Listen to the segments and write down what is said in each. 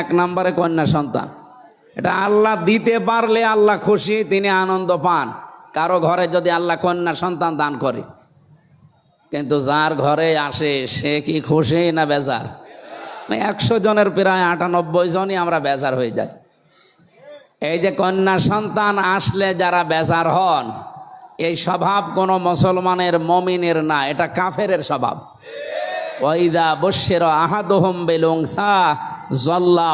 এক নম্বরে কন্যা সন্তান। এটা আল্লাহ দিতে পারলে আল্লাহ খুশি, তিনি আনন্দ পান। কারও ঘরে যদি আল্লাহ কন্যা সন্তান দান করে, কিন্তু যার ঘরে আসে, সে কি খুশি না বেজার? একশো জনের প্রায় আটানব্বই জনই আমরা বেজার হয়ে যাই। এই যে কন্যা সন্তান আসলে যারা বেজার হন, এই স্বভাব কোনো মুসলমানের, মমিনের না, এটা কাফেরের স্বভাব। ওয়াইদা বশ্যের আহাদহম বেলুংসা জল্লা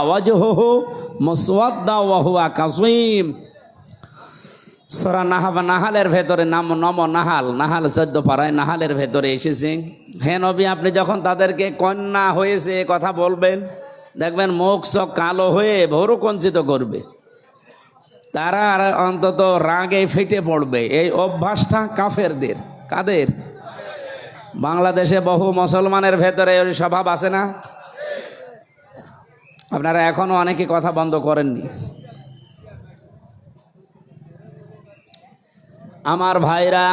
সূরা নাহাব নাহালের ভেতরে নাম, নম, নাহাল নাহাল চোদ্দ পাড়ায় নাহালের ভেতরে এসেছে। হে নবী, আপনি যখন তাদেরকে কন্যা হয়েছে কথা বলবেন, দেখবেন মুখ সব কালো হয়ে ভোরু কঞ্চিত করবে। তারা অন্তত রাগে ফেটে পড়বে। এই অভ্যাসটা কাফেরদের। কাদের? বাংলাদেশে বহু মুসলমানের ভেতরে ওই স্বভাব আছে না? আপনারা এখনও অনেকে কথা বন্ধ করেননি। আমার ভাইরা,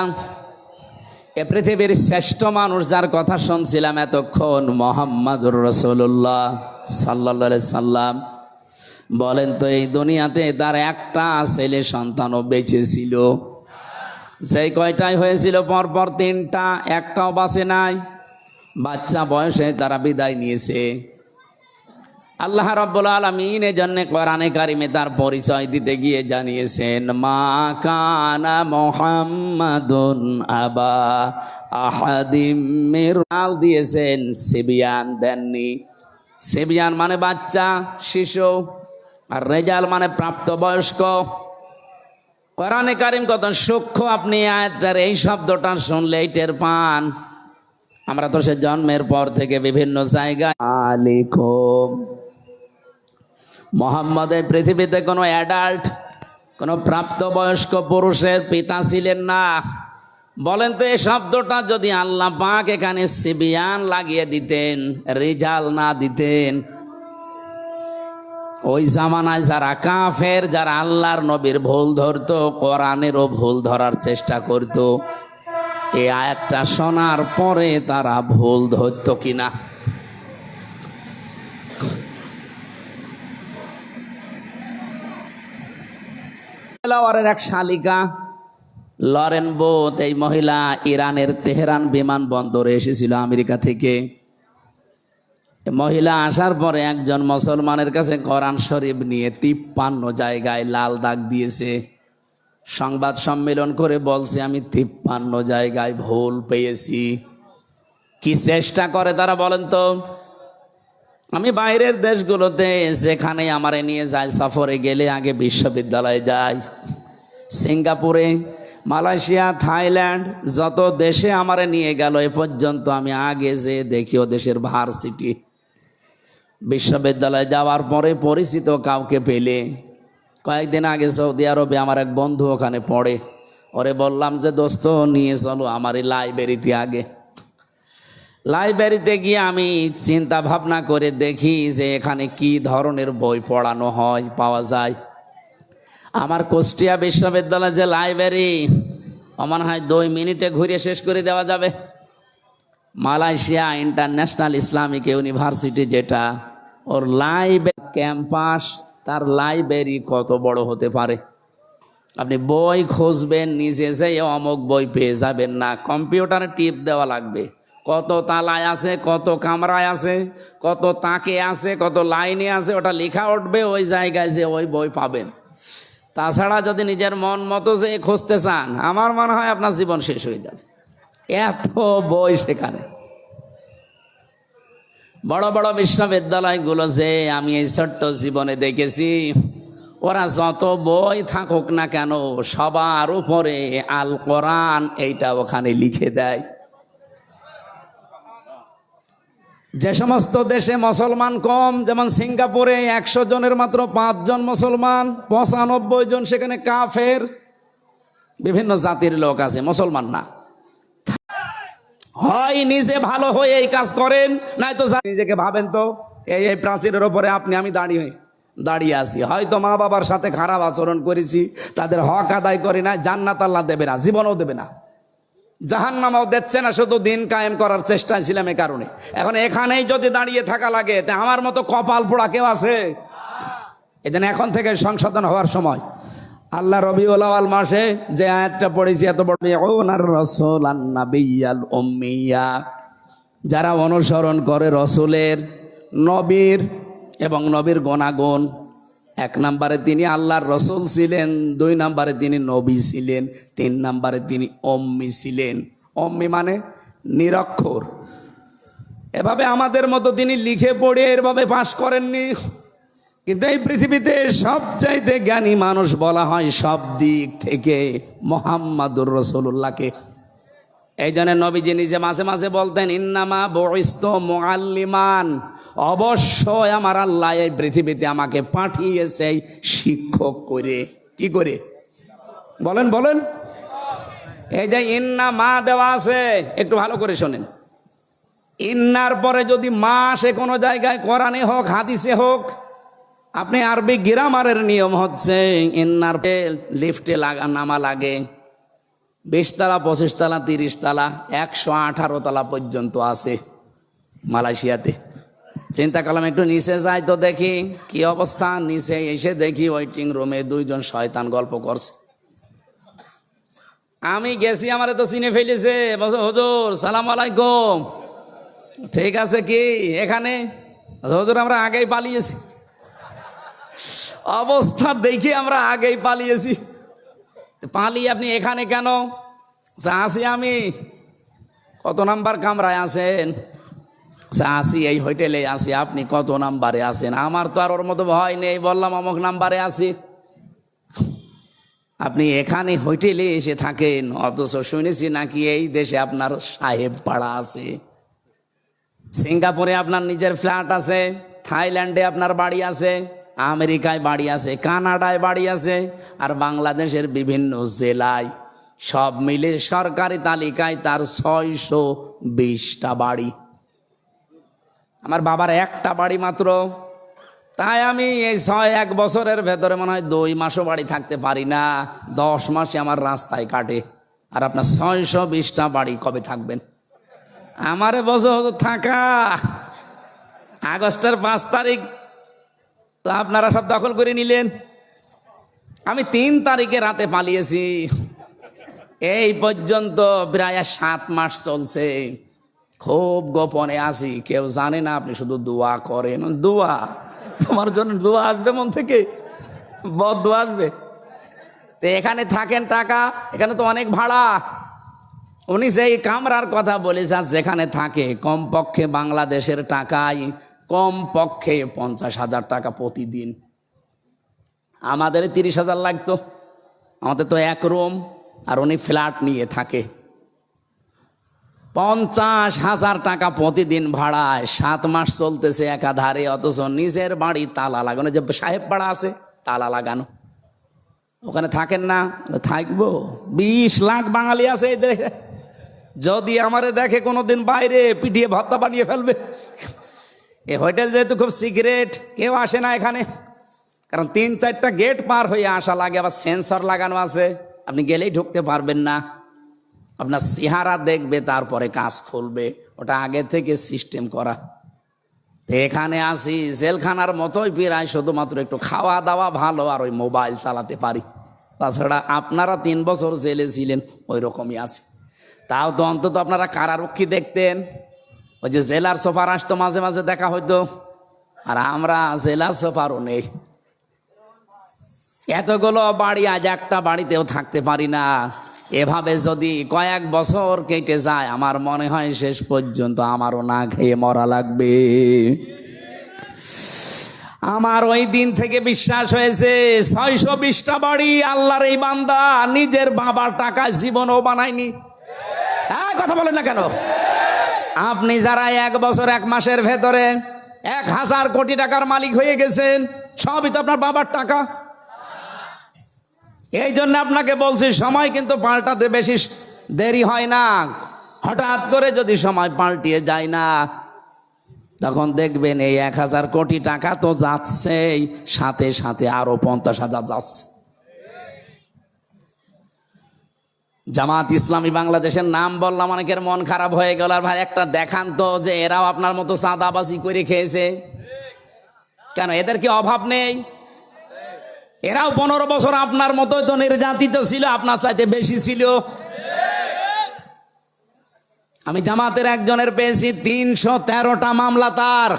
এ পৃথিবীর শ্রেষ্ঠ মানুষ যার কথা শুনছিলাম এতক্ষণ মোহাম্মদুর রসুল্লাহ সাল্লা সাল্লাম। বলেন তো, এই দুনিয়াতে তার একটা ছেলে সন্তানও বেঁচে ছিল। সেই কয়টাই হয়েছিল, পরপর তিনটা, একটাও বাসে নাই। বাচ্চা বয়সে তারা বিদায় নিয়েছে। আল্লাহ রব্বুল আলমিন জন্য কোরআনে কারিমে তার পরিচয় দিতে গিয়ে জানিয়েছেন, মা কানা মোহাম্মদুন আবা আহাদিম মিরাল দিয়েছেন, সিবিয়ান দেননি। সিবিয়ান মানে বাচ্চা, শিশু, আর রেজাল মানে প্রাপ্তবয়স্ক। কোরআনে কারিম কত সূক্ষ্ম আপনি আয়াতটার, এই শব্দটা শুনলে টের পান। আমরা তো সে জন্মের পর থেকে বিভিন্ন জায়গায়। আলিখম মোহাম্মদের পৃথিবীতে কোনো অ্যাডাল্ট কোনো প্রাপ্তবয়স্ক পুরুষের পিতা ছিলেন না। বলেন তো এই শব্দটা যদি আল্লাহ পাক এখানে সিবিয়ান লাগিয়ে দিতেন, রেজাল না দিতেন, ওই জামানায় যারা কাফের, যারা আল্লাহর নবীর ভুল ধরতো, কোরআনেরও ভুল ধরার চেষ্টা করত, এই আয়াতটা শোনার পরে তারা ভুল ধরত কিনা? লাওয়ারের এক শালিকা, লরেন বোত, এই মহিলা ইরানের তেহরান বিমানবন্দরে এসেছিল আমেরিকা থেকে। মহিলা আসার পরে একজন মুসলমানের কাছে কোরআন শরীফ নিয়ে তিপ্পান্ন জায়গায় লাল দাগ দিয়েছে। সংবাদ সম্মেলন করে বলছে, আমি তিপ্পান্ন জায়গায় ভুল পেয়েছি। কি চেষ্টা করে তারা বলেন তো? আমি বাইরের দেশগুলোতে যেখানে আমারে নিয়ে যায় সফরে গেলে আগে বিশ্ববিদ্যালয়ে যাই। সিঙ্গাপুরে, মালয়েশিয়া, থাইল্যান্ড যত দেশে আমারে নিয়ে গেল, এ পর্যন্ত আমি আগে যে দেখি ও দেশের ভার্সিটি। বিশ্ববিদ্যালয়ে যাওয়ার পরে পরিচিত কাউকে পেলে। কয়েকদিন আগে সৌদি আরবে আমার এক বন্ধু ওখানে পড়ে। ওরে বললাম যে, দোস্ত, নিয়ে চলো আমার এই লাইব্রেরিতে আগে। লাইব্রেরিতে গিয়ে আমি চিন্তা ভাবনা করে দেখি যে এখানে কি ধরনের বই পড়ানো হয়, পাওয়া যায়। আমার কুষ্টিয়া বিশ্ববিদ্যালয়ের যে লাইব্রেরি, আমার হয় দুই মিনিটে ঘুরে শেষ করে দেওয়া যাবে। মালয়েশিয়া ইন্টারন্যাশনাল ইসলামিক ইউনিভার্সিটি যেটা, ওর লাইব্রেরি ক্যাম্পাস, তার লাইব্রেরি কত বড় হতে পারে। আপনি বই খুঁজবেন, নিজে যে অমুক বই পেয়ে যাবেন না, কম্পিউটারে টিপ দেওয়া লাগবে। কত তালায় আছে, কত কামরায় আছে, কত তাকে আছে, কত লাইনে আছে, ওটা লেখা উঠবে ওই জায়গায় যে ওই বই পাবেন। তাছাড়া যদি নিজের মন মতো যে খুঁজতে চান, আমার মনে হয় আপনার জীবন শেষ হয়ে যাবে। এত বই সেখানে। বড় বড় বিশ্ববিদ্যালয়গুলো যে আমি এই ছোট্ট জীবনে দেখেছি, ওরা যত বই থাকুক না কেন, সবার উপরে আল কোরআন এইটা ওখানে লিখে দেয়। যে সমস্ত দেশে মুসলমান কম, যেমন সিঙ্গাপুরে একশো জনের মাত্র পাঁচজন মুসলমান, পঁচানব্বই জন সেখানে কাফের, বিভিন্ন জাতির লোক আছে, মুসলমান না। হয় নিজে ভালো হয়ে এই কাজ করেন, নাই তো নিজেকে ভাবেন তো, এই এই প্রাচীরের ওপরে আপনি, আমি দাঁড়িয়ে দাঁড়িয়ে আছি। হয়তো মা বাবার সাথে খারাপ আচরণ করেছি, তাদের হক আদায় করি না জান্নাত আল্লাহ দেবে না, জীবনও দেবে না। জাহান নামাও দিচ্ছে না, শুধু দিন কায়েম করার চেষ্টায় ছিলাম এ কারণে। এখন এখানেই যদি দাঁড়িয়ে থাকা লাগে, তা আমার মতো কপাল পোড়া কেউ আছে? এদিন এখন থেকে সংশোধন হওয়ার সময়। আল্লাহ রবি রবিউল মাসে যে আয়াতটা পড়েছি, এত বড় ওনার যারা অনুসরণ করে রসুলের নবীর এবং নবীর গণাগুণ এক নম্বরে তিনি আল্লাহর রসুল ছিলেন, দুই নম্বরে তিনি নবী ছিলেন, তিন নম্বরে তিনি অম্মি ছিলেন। অম্মি মানে নিরক্ষর। এভাবে আমাদের মতো তিনি লিখে পড়ে এরভাবে পাশ করেননি। কিন্তু এই পৃথিবীতে সবচাইতে জ্ঞানী মানুষ বলা হয় সব দিক থেকে মোহাম্মদুর রসুল্লাহকে এই জন্য নবীজি নিজে মাঝে মাঝে বলতেন, ইন্নামা বরিস্ত মোয়াল্লিমান অবশ্যই আমার আল্লাহ এই পৃথিবীতে আমাকে পাঠিয়েছে শিক্ষক করে। কি করে? বলেন বলেন। এই যে ইন্না মা দেওয়া আছে, একটু ভালো করে শোনেন। ইন্নার পরে যদি মা আসে কোনো জায়গায়, কোরআনে হোক, হাদিসে হোক, আপনি আরবি গ্রামারের নিয়ম হচ্ছে, ইন্নার লিফটে লাগা, নামা লাগে। বিশ তালা পঁচিশ তালা তিরিশ তালা একশো আঠারো তালা পর্যন্ত আছে মালয়েশিয়াতে। চিন্তা করলাম, একটু নিচে যাই তো দেখি কি অবস্থা। নিচে এসে দেখি ওয়েটিং রুমে দুইজন শয়তান গল্প করছে। আমি গেছি, আমার তো চিনে ফেলেছে। হুজুর, সালাম আলাইকুম। ঠিক আছে কি? এখানে? হজুর, আমরা আগেই পালিয়েছি। অবস্থা দেখে আমরা আগেই পালিয়েছি। পালিয়ে আপনি এখানে কেন? আসি আমি। কত নাম্বার কামরায় আছেন? আসি এই হোটেলে, আসি। আপনি কত নাম্বারে আছেন? আমার তো আর ওর মতো ভয় নেই, বললাম অমুক নাম্বারে আছি আপনি এখানে হোটেলে এসে থাকেন, অথচ শুনেছি নাকি এই দেশে আপনার সাহেব পাড়া আছে। সিঙ্গাপুরে আপনার নিজের ফ্ল্যাট আছে, থাইল্যান্ডে আপনার বাড়ি আছে, আমেরিকায় বাড়ি আছে, কানাডায় বাড়ি আছে, আর বাংলাদেশের বিভিন্ন জেলায়। সব মিলে সরকারি তালিকায় তার ছয়শো বিশটা বাড়ি। আমার বাবার একটা বাড়ি মাত্র। তাই আমি এই ছয় এক বছরের ভেতরে মনে হয় দুই মাসও বাড়ি থাকতে পারি না। দশ মাসে আমার রাস্তায় কাটে। আর আপনার ছয়শো বিশটা বাড়ি কবে থাকবেন? আমারে বছর থাকা। আগস্টের পাঁচ তারিখ, তো আপনারা সব দখল করে নিলেন। আমি তিন তারিখে রাতে পালিয়েছি। এই পর্যন্ত প্রায় সাত মাস চলছে। খুব গোপনে আছি, কেউ জানে না, আপনি শুধু দোয়া করেন। দোয়া? তোমার জন্য দোয়া আসবে মন থেকে? বদ আসবে? তো এখানে থাকেন টাকা, এখানে তো অনেক ভাড়া। উনি সেই কামরার কথা বলেছে যেখানে থাকে, কমপক্ষে বাংলাদেশের টাকায় কম পক্ষে পঞ্চাশ হাজার টাকা প্রতিদিন। আমাদের তিরিশ হাজার লাগতো। আমাদের তো এক রুম, আর উনি ফ্ল্যাট নিয়ে থাকে। পঞ্চাশ হাজার টাকা প্রতিদিন ভাড়ায়। সাত মাস চলতেছে একাধারে, অথচ নিজের বাড়ি তালা লাগানো। যে সাহেব পাড়া আছে, তালা লাগানো। ওখানে থাকেন না থাকব। বিশ লাখ বাঙালি আছে এই দেশে। যদি আমারে দেখে কোনোদিন বাইরে পিটিয়ে ভত্তা বানিয়ে ফেলবে। এ হোটেল যেহেতু খুব সিক্রেট, কেউ আসে না এখানে। কারণ তিন চারটা গেট পার হয়ে আসা লাগে, আবার সেন্সর লাগানো আছে। আপনি গেলেই ঢুকতে পারবেন না। আপনার চেহারা দেখবে, তারপরে কাজ খুলবে। ওটা আগে থেকে সিস্টেম করা। এখানে আসি, জেলখানার মতোই প্রায় শুধুমাত্র একটু খাওয়া দাওয়া ভালো আর ওই মোবাইল চালাতে পারি। তাছাড়া আপনারা তিন বছর জেলে ছিলেন, ওই রকমই আছে। তাও তো অন্তত আপনারা কারারক্ষী দেখতেন। ওই যে জেলার সোফার আসতো, মাঝে মাঝে দেখা হইতো। আর আমরা জেলার সোফারও নেই। এতগুলো বাড়ি আজ একটা বাড়িতেও থাকতে পারি না। এভাবে যদি কয়েক বছর কেটে যায়, আমার মনে হয় শেষ পর্যন্ত আমারও না খেয়ে মরা লাগবে। আমার ওই দিন থেকে বিশ্বাস হয়েছে, ছয়শো বিশটা বাড়ি আল্লাহর এই বান্দা নিজের বাবার টাকা জীবনও বানায়নি। হ্যাঁ কথা বলেন না কেন? আপনি যারা এক বছর, এক মাসের ভেতরে এক হাজার কোটি টাকার মালিক হয়ে গেছেন, সবই তো আপনার বাবার টাকা। এই জন্য আপনাকে বলছি, সময় কিন্তু পাল্টাতে বেশি দেরি হয় না। হঠাৎ করে যদি সময় পাল্টিয়ে যায় না, তখন দেখবেন এই এক হাজার কোটি টাকা তো যাচ্ছেই, সাথে সাথে আরও পঞ্চাশ হাজার যাচ্ছে। জামাত ইসলামী বাংলাদেশের নাম বললাম, অনেকের মন খারাপ হয়ে গেল। আর ভাই, একটা দেখান তো যে এরাও আপনার মতো চাঁদাবাজি করে খেয়েছে। কেন, এদের কি অভাব নেই? এরাও পনেরো বছর আপনার মতোই তো নির্যাতিত ছিল, আপনার চাইতে বেশি ছিল। আমি জামাতের একজনের পেয়েছি, তিনশো তেরোটা মামলা তার।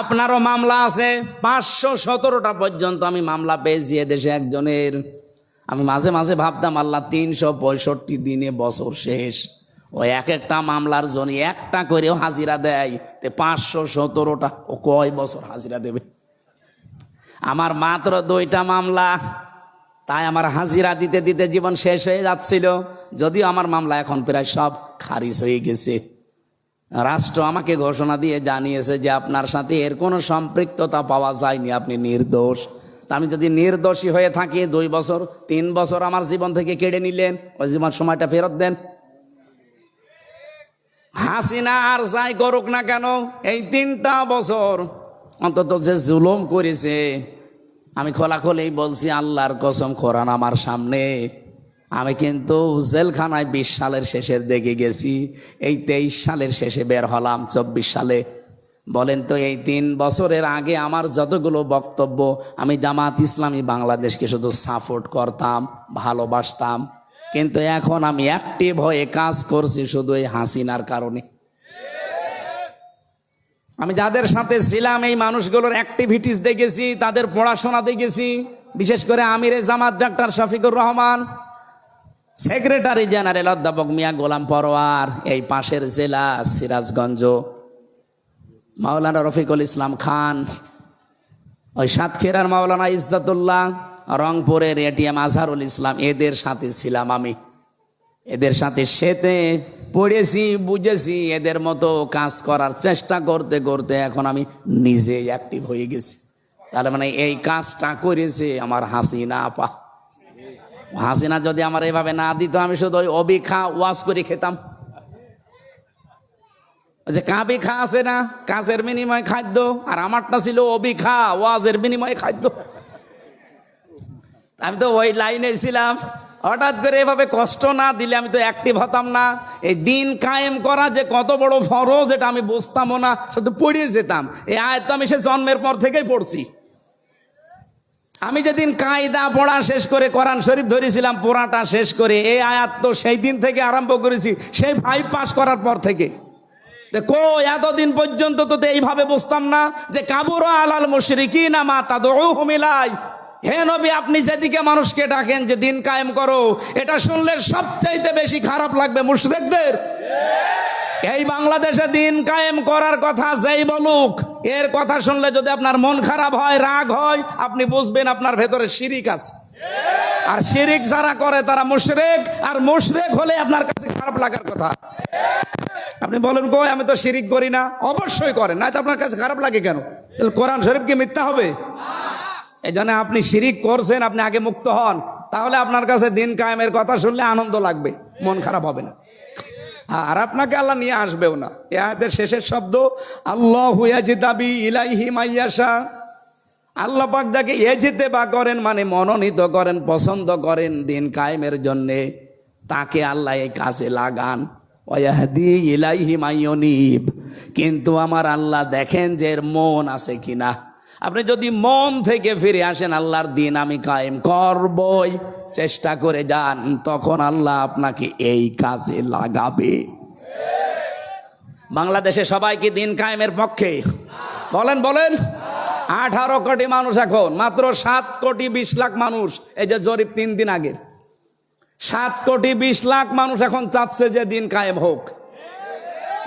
আপনারও মামলা আছে, পাঁচশো সতেরোটা পর্যন্ত আমি মামলা পেয়েছি এদেশে একজনের। আমি মাঝে মাঝে ভাবতাম, আল্লাহ, তিনশো পঁয়ষট্টি দিনে বছর শেষ। ওই এক একটা মামলার জন্য একটা করেও হাজিরা দেয়, তে পাঁচশো সতেরোটা, ও কয় বছর হাজিরা দেবে? আমার মাত্র দুইটা মামলা, তাই আমার হাজিরা দিতে দিতে জীবন শেষ হয়ে যাচ্ছিল। যদিও আমার মামলা এখন প্রায় সব খারিজ হয়ে গেছে। রাষ্ট্র আমাকে ঘোষণা দিয়ে জানিয়েছে যে আপনার সাথে এর কোনো সম্পৃক্ততা পাওয়া যায়নি, আপনি নির্দোষ। আমি যদি নির্দোষী হয়ে থাকি, দুই বছর, তিন বছর আমার জীবন থেকে কেড়ে নিলেন, ওই জীবন সময়টা ফেরত দেন। হাসিনা আর যাই করুক না কেন, এই তিনটা বছর অন্তত যে জুলুম করেছে, আমি খোলাখুলি বলছি, আল্লাহর কসম কোরআন আমার সামনে। আমি কিন্তু জেলখানায় বিশ সালের শেষের দিকে গেছি, এই তেইশ সালের শেষে বের হলাম, চব্বিশ সালে। বলেন তো, এই তিন বছরের আগে আমার যতগুলো বক্তব্য, আমি জামাত ইসলামী বাংলাদেশকে শুধু সাপোর্ট করতাম, ভালোবাসতাম। কিন্তু এখন আমি অ্যাক্টিভ হয়ে কাজ করছি শুধু এই হাসিনার কারণে। আমি যাদের সাথে ছিলাম, এই মানুষগুলোর অ্যাক্টিভিটিস দেখেছি, তাদের পড়াশোনা দেখেছি। বিশেষ করে আমিরে জামাত doctor Shafiqur Rahman secretary general অধ্যাপক মিয়া গোলাম পরোয়ার, এই পাশের জেলা, সিরাজগঞ্জ, মাওলানা রফিকুল ইসলাম খান, ওই সাতক্ষীরার মাওলানা ইজ্জাতুল্লাহ, রংপুরের এটিএম আজহারুল ইসলাম, এদের সাথে ছিলাম আমি। এদের সাথে সেতে পড়েছি, বুঝেছি, এদের মতো কাজ করার চেষ্টা করতে করতে এখন আমি নিজেই অ্যাক্টিভ হয়ে গেছি। তাহলে মানে এই কাজটা করেছে আমার হাসিনা আপা। হাসিনা যদি আমার এভাবে না দিত, আমি শুধু ওই অবি খা ওয়াজ করে খেতাম। যে কাবি খা আছে না, কাজের বিনিময় খাদ্য, আর আমারটা ছিল অবিখা ওয়াজের বিনিময়ে খাদ্য। আমি তো ওই লাইনে ছিলাম। হঠাৎ করে এভাবে কষ্ট না দিলে আমি তো অ্যাক্টিভ হতাম না। এই দিন কায়েম করা যে কত বড় ফরজ, এটা আমি বুঝতামও না, শুধু পড়িয়ে যেতাম। এই আয়াত আমি সে জন্মের পর থেকেই পড়ছি। আমি যেদিন কায়দা পড়া শেষ করে কোরআন শরীফ ধরেছিলাম, পড়াটা শেষ করে, এই আয়াত তো সেই দিন থেকে আরম্ভ করেছি, সেই ফাইভ পাস করার পর থেকে। কো, এতদিন পর্যন্ত তো এইভাবে বুঝতাম না যে কাবুর আলাল মুশরিকি না মা তা মিলাই হে নবী, আপনি যেদিকে মানুষকে ডাকেন যে দিন কায়েম করো, এটা শুনলে সবচাইতে বেশি খারাপ লাগবে মুশরিকদের। এই বাংলাদেশে দিন কায়েম করার কথা যেই বলুক, এর কথা শুনলে যদি আপনার মন খারাপ হয়, রাগ হয়, আপনি বুঝবেন আপনার ভেতরে শিরিক আছে। আর শিরিক যারা করে, তারা মুশরেক, আর মুশরেক হলে আপনার কাছে খারাপ লাগার কথা। আপনি বলেন, কই, আমি তো শিরিক করি না। অবশ্যই করেন, না তো আপনার কাছে খারাপ লাগে কেন? তাহলে কোরআন শরীফ কি মিথ্যা হবে? এই জন্য আপনি শিরিক করছেন, আপনি আগে মুক্ত হন, তাহলে আপনার কাছে দিন কায়েমের কথা শুনলে আনন্দ লাগবে, মন খারাপ হবে না। আর আপনাকে আল্লাহ নিয়ে আসবেও না। এ আয়াতের শেষের শব্দ, আল্লাহ হুয়াজিদাবি ইলাইহি মাইয়াশা আল্লাহ পাক যাকে এজিতে বা করেন মানে মনোনীত করেন, পছন্দ করেন দিন কায়েমের জন্যে, তাকে আল্লাহ এই কাজে লাগান। ইলাইহি মাইয়নিব কিন্তু আমার আল্লাহ দেখেন যে এর মন আছে কিনা। আপনি যদি মন থেকে ফিরে আসেন, আল্লাহর দিন আমি কায়েম করবই। চেষ্টা করে যান, তখন আল্লাহ আপনাকে এই কাজে লাগাবে। বাংলাদেশে সবাই কি দিন কায়েমের পক্ষে? বলেন বলেন। আঠারো কোটি মানুষ এখন, মাত্র সাত কোটি বিশ লাখ মানুষ। এই যে জরিপ তিন দিন আগের। সাত কোটি বিশ লাখ মানুষ এখন চাচ্ছে যে দিন কায়েম হোক।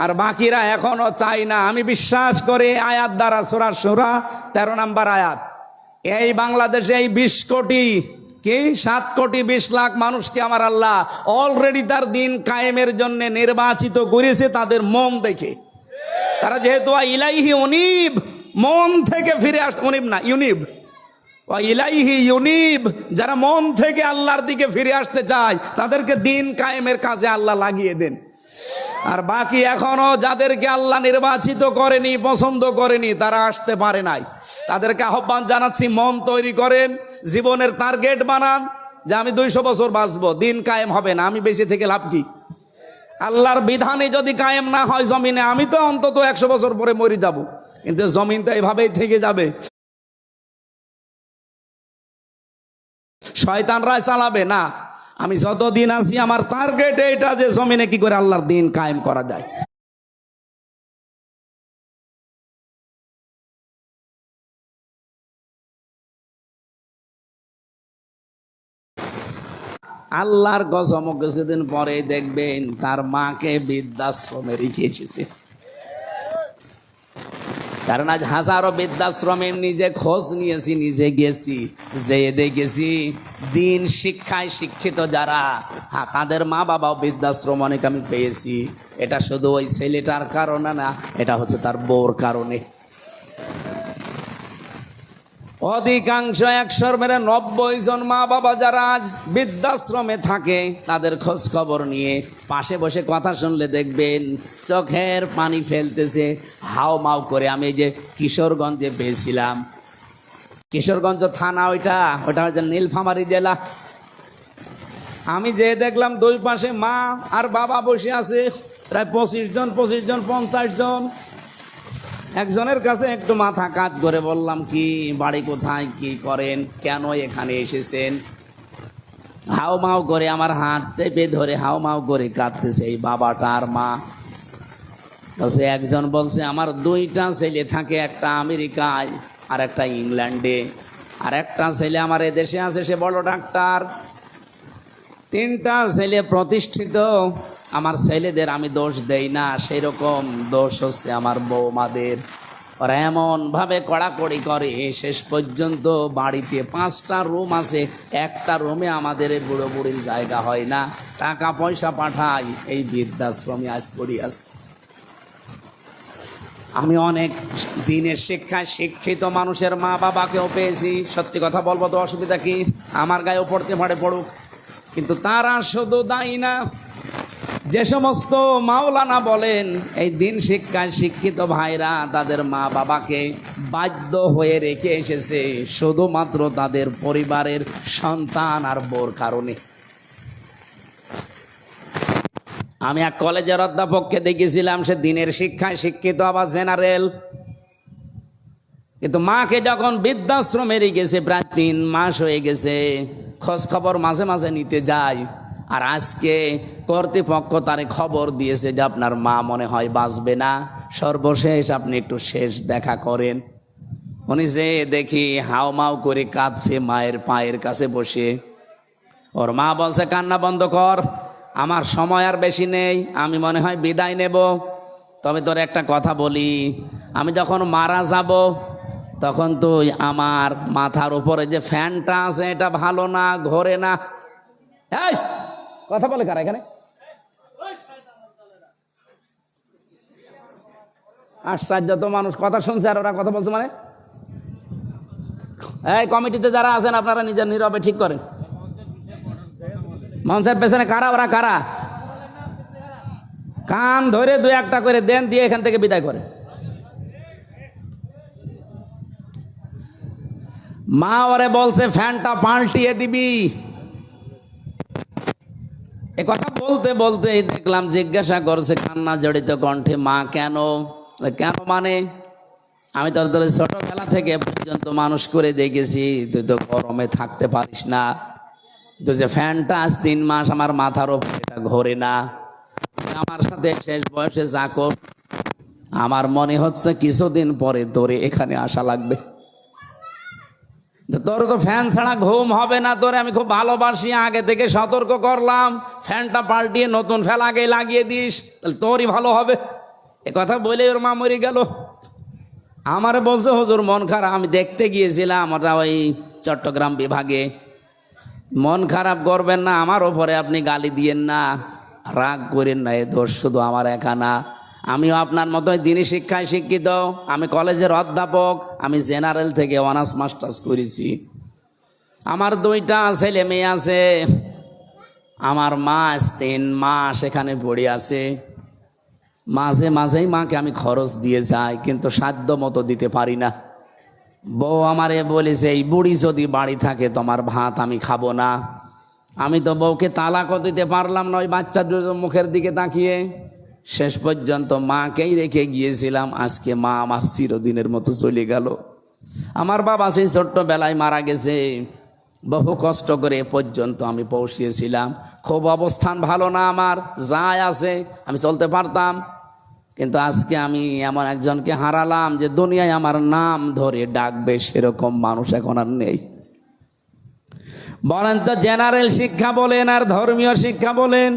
আর বাকিরা এখনও চাই না। আমি বিশ্বাস করে আয়াত দ্বারা সোরা সোরা তেরো নাম্বার আয়াত। এই বাংলাদেশে এই বিশ কোটি কি? সাত কোটি বিশ লাখ মানুষকে আমার আল্লাহ অলরেডি তার দিন কায়েমের জন্য নির্বাচিত করেছে তাদের মন দেখে। তারা যেহেতু ইলাইহি উনিব, মন থেকে ফিরে আস, উনিব না, ইউনিব। ইলাইহি ইউনিব, যারা মন থেকে আল্লাহর দিকে ফিরে আসতে চায়, তাদেরকে দিন কায়েমের কাজে আল্লাহ লাগিয়ে দেন। আর বাকি এখনও যাদেরকে আল্লাহ নির্বাচিত করেনি, পছন্দ করেনি, তারা আসতে পারে নাই। তাদেরকে আহ্বান জানাচ্ছি, মন তৈরি করেন, জীবনের টার্গেট বানান, যে আমি দুইশো বছর বাঁচবো, দিন কায়েম হবে না, আমি বেঁচে থেকে লাভ কি? আল্লাহর বিধানে যদি কায়েম না হয় জমিনে, আমি তো অন্তত একশো বছর পরে মরে যাব, কিন্তু জমিন তো এভাবেই থেকে যাবে। শয়তানরাই চালাবে, না। আমি যতদিন আছি, আমার টার্গেট এটা যে জমিনে কি করে আল্লাহর দিন কায়েম করা যায়। আল্লাহর কসম কিছুদিন পরে দেখবেন, তার মাকে বৃদ্ধাশ্রমে রেখে এসেছে। কারণ আজ হাজারো বৃদ্ধাশ্রমে নিজে খোঁজ নিয়েছি, নিজে গেছি যে দেখেছি দিন শিক্ষায় শিক্ষিত যারা হ্যাঁ তাদের মা বাবাও বৃদ্ধাশ্রম অনেক আমি পেয়েছি। এটা শুধু ওই ছেলেটার কারণে না, এটা হচ্ছে তার বউর কারণে। অধিকাংশ একশোর মেরে নব্বই জন মা বাবা যারা আজ বৃদ্ধাশ্রমে থাকে, তাদের খোঁজ খবর নিয়ে পাশে বসে কথা শুনলে দেখবেন চোখের পানি ফেলতেছে হাও মাও করে। আমি যে কিশোরগঞ্জে পেয়েছিলাম। কিশোরগঞ্জ থানা ওইটা, ওটা হচ্ছে নীলফামারী জেলা। আমি যে দেখলাম দুই পাশে মা আর বাবা বসে আছে, প্রায় পঁচিশ জন পঁচিশ জন, পঞ্চাশ জন। একজনের কাছে একটু মাথা কাত করে বললাম, কি বাড়ি কোথায়? কি করেন? কেন এখানে এসেছেন? হাও মাও করে আমার হাত চেপে ধরে হাও মাও করে কাঁদতেছে, এই বাবাটা আর মা? সে একজন বলছে, আমার দুইটা ছেলে থাকে, একটা আমেরিকায় আর একটা ইংল্যান্ডে। আর একটা ছেলে আমার এদেশে আছে, সে বড় ডাক্তার। তিনটা ছেলে প্রতিষ্ঠিত, আমার ছেলেদের আমি দোষ দেই না, সেরকম দোষ হচ্ছে আমার বৌমাদের। ওরা এমনভাবে কড়াকড়ি করে শেষ পর্যন্ত বাড়িতে পাঁচটা রুম আছে, একটা রুমে আমাদের বুড়ো বুড়ির জায়গা হয় না। টাকা পয়সা পাঠাই, এই বৃদ্ধাশ্রমে আজ পড়ি আছে আমি অনেক দিনের শিক্ষায় শিক্ষিত মানুষের মা বাবাকেও পেয়েছি। সত্যি কথা বলব তো অসুবিধা কি? আমার গায়েও পড়তে পারে পড়ুক। কিন্তু তারা শুধু দায়ী না। যে সমস্ত মাওলানা বলেন, এই দিন শিক্ষায় শিক্ষিত ভাইরা তাদের মা বাবাকে বাধ্য হয়ে রেখে এসেছে, শুধুমাত্র তাদের পরিবারের সন্তান আর বোর কারণে। আমি এক কলেজের অধ্যাপককে দেখেছিলাম, সে দিনের শিক্ষায় শিক্ষিত, আবার জেনারেল। কিন্তু মাকে যখন বৃদ্ধাশ্রমে রেখেছে, প্রায় তিন মাস হয়ে গেছে। খোঁজ খবর মাঝে মাঝে নিতে যায় আর আজকে কর্তৃপক্ষ তারে খবর দিয়েছে যে আপনার মা মনে হয় বাঁচবে না। সর্বশেষ আপনি একটু শেষ দেখা করেন। উনি যে দেখি হাও মাও করে কাঁদছে মায়ের পায়ের কাছে বসে। ওর মা বলছে, কান্না বন্ধ কর, আমার সময় আর বেশি নেই, আমি মনে হয় বিদায় নেব। তবে তোর একটা কথা বলি, আমি যখন মারা যাব তখন তুই আমার মাথার উপরে যে ফ্যানটা আছে, এটা ভালো না, ঘোরে না। কথা বলে কারা এখানে? আশ্চর্য, তো মানুষ কথা শুনছে আর ওরা কথা বলছে মানে? এই কমিটিতে যারা আছেন, আপনারা নিজের নীরবে ঠিক করেন। মঞ্চের পেছনে কারা, ওরা কারা? কান ধরে দু একটা করে দেন, দিয়ে এখান থেকে বিদায় করে মা ওরে বলছে, ফ্যানটা পাল্টিয়ে দিবি। এ কথা বলতে বলতে দেখলাম জিজ্ঞাসা করছে কান্না জড়িত কণ্ঠে, মা কেন? কেন মানে? আমি তোর তোর ছোটবেলা থেকে পর্যন্ত মানুষ করে দেখেছি, তুই তো গরমে থাকতে পারিস না। তো যে ফ্যানটা আজ তিন মাস আমার মাথার ওপর, এটা ঘোরে না। আমার সাথে শেষ বয়সে যা আমার মনে হচ্ছে কিছুদিন পরে তোরে এখানে আসা লাগবে। তোর তো ফ্যান ছাড়া ঘুম হবে না, তোরে আমি খুব ভালোবাসি, আগে থেকে সতর্ক করলাম, ফ্যানটা পাল্টিয়ে নতুন ফ্যান আগে লাগিয়ে দিস, তাহলে তোরই ভালো হবে। এ কথা বলে ওর মা মরে গেল। আমারে বলছে, হুজুর, মন খারাপ। আমি দেখতে গিয়েছিলাম ওটা ওই চট্টগ্রাম বিভাগে। মন খারাপ করবেন না, আমার ওপরে আপনি গালি দিয়েন না, রাগ করেন না, এ দোষ শুধু আমার একা না। আমিও আপনার মতোই দিনই শিক্ষায় শিক্ষিত, আমি কলেজের অধ্যাপক, আমি জেনারেল থেকে অনার্স, মাস্টার্স করেছি। আমার দুইটা ছেলে মেয়ে আছে, আমার মাস তিন মাস এখানে পড়ে আছে। মাঝে মাঝেই মাকে আমি খরচ দিয়ে যাই, কিন্তু সাধ্য মতো দিতে পারি না। বউ আমারে বলেছে, এই বুড়ি যদি বাড়ি থাকে, তোমার ভাত আমি খাব না। আমি তো বউকে তালাকও দিতে পারলাম না, ওই বাচ্চা মুখের দিকে তাকিয়ে। শেষ পর্যন্ত মাকেই রেখে গিয়েছিলাম। আজকে মা আমার চিরদিনের মতো চলে গেল। আমার বাবা সেই ছোট্টবেলায় মারা গেছে। বহু কষ্ট করে এ পর্যন্ত আমি পৌঁছিয়েছিলাম। খুব অবস্থান ভালো না আমার যাই আছে, আমি চলতে পারতাম। কিন্তু আজকে আমি এমন একজনকে হারালাম যে দুনিয়ায় আমার নাম ধরে ডাকবে সেরকম মানুষ এখন আর নেই। বলেন তো জেনারেল শিক্ষা বলেন আর ধর্মীয় শিক্ষা বলেন।